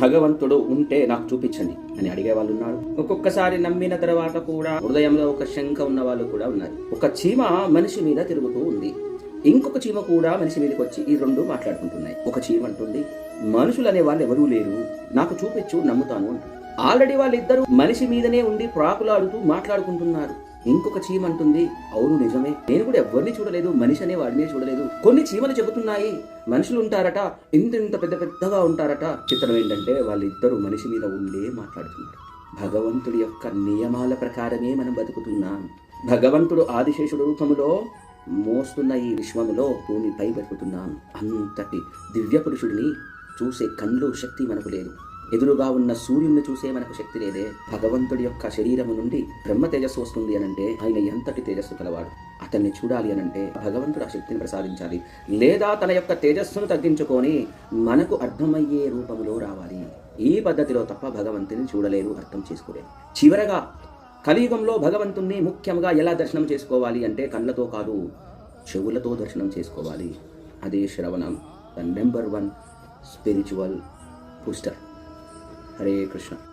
భగవంతుడు ఉంటే నాకు చూపించండి అని అడిగే వాళ్ళు ఉన్నారు. ఒక్కొక్కసారి నమ్మిన తర్వాత కూడా హృదయంలో ఒక శంక ఉన్న వాళ్ళు కూడా ఉన్నారు. ఒక చీమ మనిషి మీద తిరుగుతూ ఉంది. ఇంకొక చీమ కూడా మనిషి మీదకి వచ్చి ఈ రెండు మాట్లాడుకుంటున్నాయి. ఒక చీమ అంటుంది మనుషులు అనే వాళ్ళు ఎవరూ లేరు. నాకు చూపించు నమ్ముతాను అంటుంది. ఆల్రెడీ వాళ్ళిద్దరూ మనిషి మీదనే ఉండి ప్రాకులాడుతూ మాట్లాడుకుంటున్నారు. ఇంకొక చీమ అంటుంది అవును నిజమే. నేను కూడా ఎవరిని చూడలేదు మనిషి అనే వాడిని చూడలేదు. కొన్ని చీమలు చెబుతున్నాయి. మనుషులు ఉంటారట ఇంత ఇంత పెద్ద పెద్దగా ఉంటారట. చిత్రం ఏంటంటే వాళ్ళిద్దరూ మనిషి మీద ఉండే మాట్లాడుతున్నారు. భగవంతుడి యొక్క నియమాల ప్రకారమే మనం బతుకుతున్నాం. భగవంతుడు ఆదిశేషుడు రూపంలో మోస్తున్న ఈ విశ్వములో భూమిపై బతుకుతున్నాం. అంతటి దివ్య పురుషుడిని చూసే కళ్ళు శక్తి మనకు లేదు. ఎదురుగా ఉన్న సూర్యుడిని చూసే మనకు శక్తి లేదే. భగవంతుడి యొక్క శరీరము నుండి బ్రహ్మ తేజస్సు వస్తుంది అనంటే ఆయన ఎంతటి తేజస్సు కలవాడు అతన్ని చూడాలి అనంటే భగవంతుడు ఆ శక్తిని ప్రసాదించాలి. లేదా తన యొక్క తేజస్సును తగ్గించుకొని మనకు అర్థమయ్యే రూపంలో రావాలి. ఈ పద్ధతిలో తప్ప భగవంతుని చూడలేరు అర్థం చేసుకోలేరు. చివరగా కలియుగంలో భగవంతుణ్ణి ముఖ్యంగా ఎలా దర్శనం చేసుకోవాలి అంటే కళ్ళతో కాదు చెవులతో దర్శనం చేసుకోవాలి. అదే శ్రవణం. The number one spiritual booster. Hare Krishna.